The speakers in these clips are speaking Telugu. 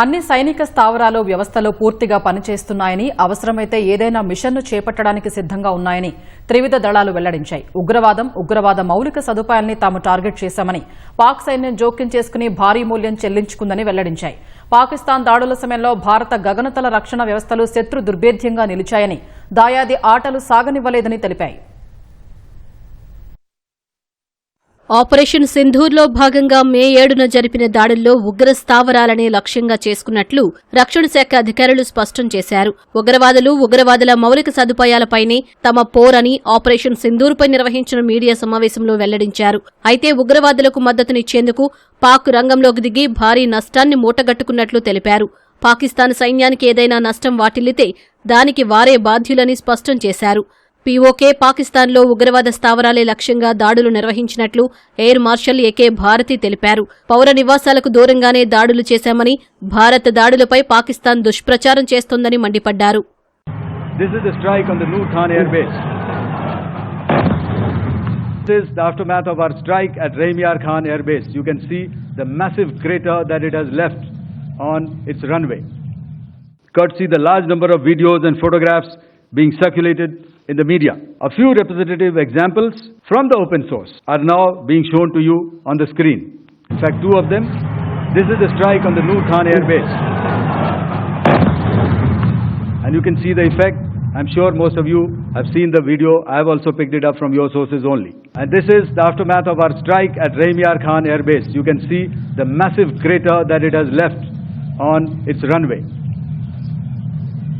అన్ని సైనిక స్థావరాలు వ్యవస్థలో పూర్తిగా పనిచేస్తున్నాయని అవసరమైతే ఏదైనా మిషన్ను చేపట్టడానికి సిద్దంగా ఉన్నాయని త్రివిధ దళాలు వెల్లడించాయి. ఉగ్రవాదం ఉగ్రవాద మౌలిక సదుపాయాల్ని తాము టార్గెట్ చేశామని పాక్ సైన్యం జోక్యం చేసుకుని భారీ మూల్యం చెల్లించుకుందని వెల్లడించాయి. పాకిస్తాన్ దాడుల సమయంలో భారత గగనతల రక్షణ వ్యవస్థలు శత్రు దుర్భేద్యంగా నిలిచాయని దాయాది ఆటలు సాగనివ్వలేదని తెలిపాయి. ఆపరేషన్ సింధూర్లో భాగంగా మే ఏడున జరిపిన దాడుల్లో ఉగ్ర స్థావరాలనే లక్ష్యంగా చేసుకున్నట్లు రక్షణ శాఖ అధికారులు స్పష్టం చేశారు. ఉగ్రవాదులు ఉగ్రవాదుల మౌలిక సదుపాయాలపైనే తమ పోరని ఆపరేషన్ సింధూర్పై నిర్వహించిన మీడియా సమావేశంలో వెల్లడించారు. అయితే ఉగ్రవాదులకు మద్దతునిచ్చేందుకు పాక్ రంగంలోకి దిగి భారీ నష్టాన్ని మూటగట్టుకున్నట్లు తెలిపారు. పాకిస్తాన్ సైన్యానికి ఏదైనా నష్టం వాటిల్లితే దానికి వారే బాధ్యులని స్పష్టం చేశారు. పీఓకే పాకిస్తాన్లో ఉగ్రవాద స్థావరాలే లక్ష్యంగా దాడులు నిర్వహించినట్లు ఎయిర్ మార్షల్ ఏకే భారతి తెలిపారు పౌర నివాసాలకు దూరంగానే దాడులు చేశామని భారత్ దాడులపై పాకిస్తాన్ దుష్ప్రచారం చేస్తోందని మండిపడ్డారు This is the strike on the Noor Khan Air Base. This is the aftermath of our strike at Raimiar Khan Air Base. You can see the massive crater that it has left on its runway. Courtesy the large number of videos and photographs being circulated in the media. A few representative examples from the open source are now being shown to you on the screen. In fact, two of them. This is the strike on the Noor Khan Air Base. And you can see the effect. I'm sure most of you have seen the video. I have also picked it up from your sources only. And this is the aftermath of our strike at Raimiar Khan Air Base. You can see the massive crater that it has left on its runway.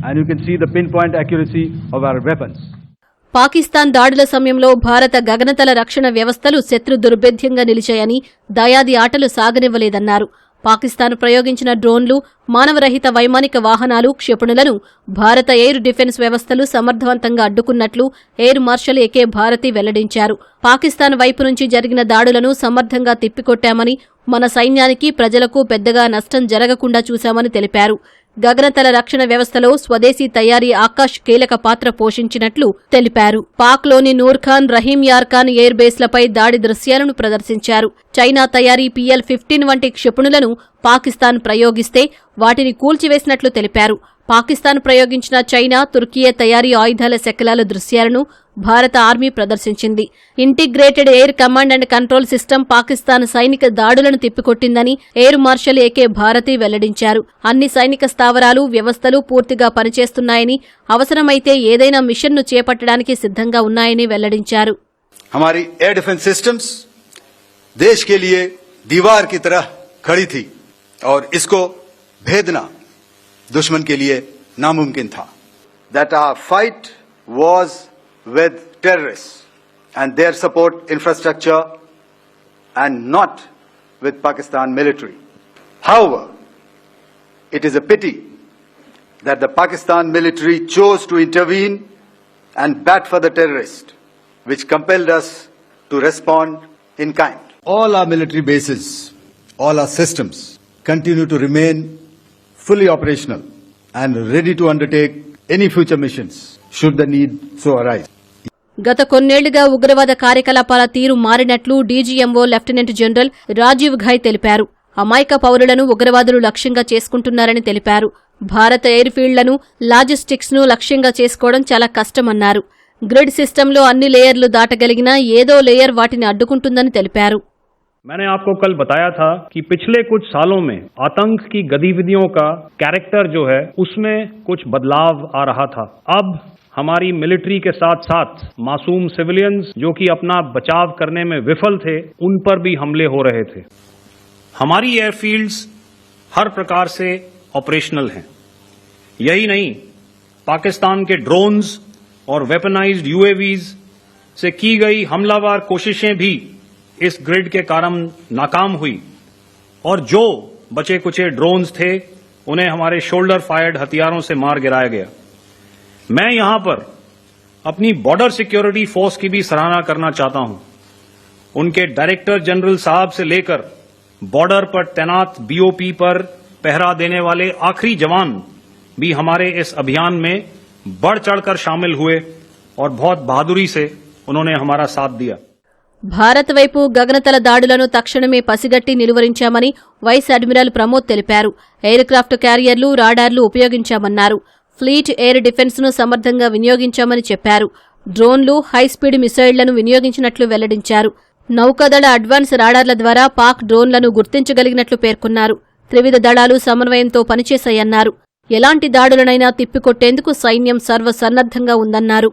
And you can see the pinpoint accuracy of our weapons. Pakistan దాడుల సమయంలో భారత గగనతల రక్షణ వ్యవస్థలు శత్రు దుర్భేద్యంగా నిలిచాయని దయాది ఆటలు సాగనివ్వలేదన్నారు. పాకిస్తాన్ ప్రయోగించిన డ్రోన్లు మానవరహిత వైమానిక వాహనాలు క్షిపణులను భారత ఎయిర్ డిఫెన్స్ వ్యవస్థలు సమర్థవంతంగా అడ్డుకున్నట్లు air marshal A K Bharti వెల్లడించారు. పాకిస్తాన్ వైపు నుంచి జరిగిన దాడులను సమర్థంగా తిప్పికొట్టామని మన సైన్యానికి ప్రజలకు పెద్దగా నష్టం జరగకుండా చూశామని తెలిపారు. గగనతల రక్షణ వ్యవస్థలో స్వదేశీ తయారీ ఆకాష్ కీలక పాత్ర పోషించినట్లు తెలిపారు. పాక్లోని నూర్ఖాన్ రహీం యార్ఖాన్ ఎయిర్ బేస్లపై దాడి దృశ్యాలను ప్రదర్శించారు. చైనా తయారీ పిఎల్ ఫిఫ్టీన్ వంటి క్షిపణులను పాకిస్తాన్ ప్రయోగిస్తే వాటిని కూల్చివేసినట్లు తెలిపారు. పాకిస్తాన్ ప్రయోగించిన చైనా తుర్కియే తయారీ ఆయుధాల శకలాల దృశ్యాలను భారత ఆర్మీ ప్రదర్శించింది integrated air command and control system Pakistan సైనిక దాడులను తిప్పికొట్టిందని ఎయిర్ మార్షల్ ఏకే భారతి వెల్లడించారు అన్ని సైనిక స్థావరాలు వ్యవస్థలు పూర్తిగా పనిచేస్తున్నాయని అవసరమైతే ఏదైనా మిషన్ను చేపట్టడానికి సిద్ధంగా ఉన్నాయని వెల్లడించారు हमारी एयर डिफेंस सिस्टम्स देश के लिए दीवार की तरह खड़ी थी और इसको भेदना दुश्मन के लिए नामुमकिन था that our fight was with terrorist and their support infrastructure and not with Pakistan military However, it is a pity that the Pakistan military chose to intervene and bat for the terrorist, which compelled us to respond in kind. All our military bases, all our systems continue to remain fully operational and ready to undertake any future missions should the need so arise. గత కొన్నేళ్ళుగా ఉగ్రవాద కార్యకలాపాల తీరు మారినట్లు DGMO lieutenant general Rajiv Ghai తెలిపారు. అమాయక పౌరులను ఉగ్రవాదులు లక్ష్యంగా చేసుకుంటున్నారని తెలిపారు. భారత ఎయిర్ ఫీల్డ్లను లాజిస్టిక్స్ను లక్ష్యంగా చేసుకోవడం చాలా కష్టమన్నారు. గ్రిడ్ సిస్టంలో అన్ని లేయర్లు దాటగలిగినా ఏదో లేయర్ వాటిని అడ్డుకుంటుందని తెలిపారు. मैंने आपको कल बताया था कि पिछले कुछ सालों में आतंक की गतिविधियों का कैरेक्टर जो है, उसमें कुछ बदलाव आ रहा था। अब हमारी मिलिट्री के साथ साथ मासूम सिविलियंस जो कि अपना बचाव करने में विफल थे, उन पर भी हमले हो रहे थे। हमारी एयरफील्ड्स हर प्रकार से ऑपरेशनल हैं। यही नहीं, पाकिस्तान के ड्रोन्स और वेपनाइज्ड यूएवीज से की गई हमलावार कोशिशें भी इस ग्रिड के कारण नाकाम हुई। और जो बचे कुचे ड्रोन्स थे, उन्हें हमारे शोल्डर फायर्ड हथियारों से मार गिराया गया। मैं यहाँ पर अपनी बॉर्डर सिक्योरिटी फोर्स की भी सराहना करना चाहता हूँ। उनके डायरेक्टर जनरल साहब से लेकर बॉर्डर पर तैनात बीओपी पर पहरा देने वाले आखिरी जवान भी हमारे इस अभियान में बढ़ चढ़कर शामिल हुए और बहुत बहादुरी से उन्होंने हमारा साथ दिया। భారత్ వైపు గగనతల దాడులను తక్షణమే పసిగట్టి నిలువరించామని వైస్ అడ్మిరల్ ప్రమోద్ తెలిపారు. ఎయిర్క్రాఫ్ట్ క్యారియర్లు రాడార్లు ఉపయోగించామన్నారు. ఫ్లీట్ ఎయిర్ డిఫెన్స్ను సమర్థంగా వినియోగించామని చెప్పారు. డ్రోన్లు హైస్పీడ్ మిసైళ్ళను వినియోగించినట్లు వెల్లడించారు. నౌకాదళ అడ్వాన్స్ రాడార్ల ద్వారా పాక్ డ్రోన్లను గుర్తించగలిగినట్లు పేర్కొన్నారు. త్రివిధ దళాలు సమన్వయంతో పనిచేశాయన్నారు. ఎలాంటి దాడులనైనా తిప్పికొట్టేందుకు సైన్యం సర్వసన్నద్ధంగా ఉందన్నారు.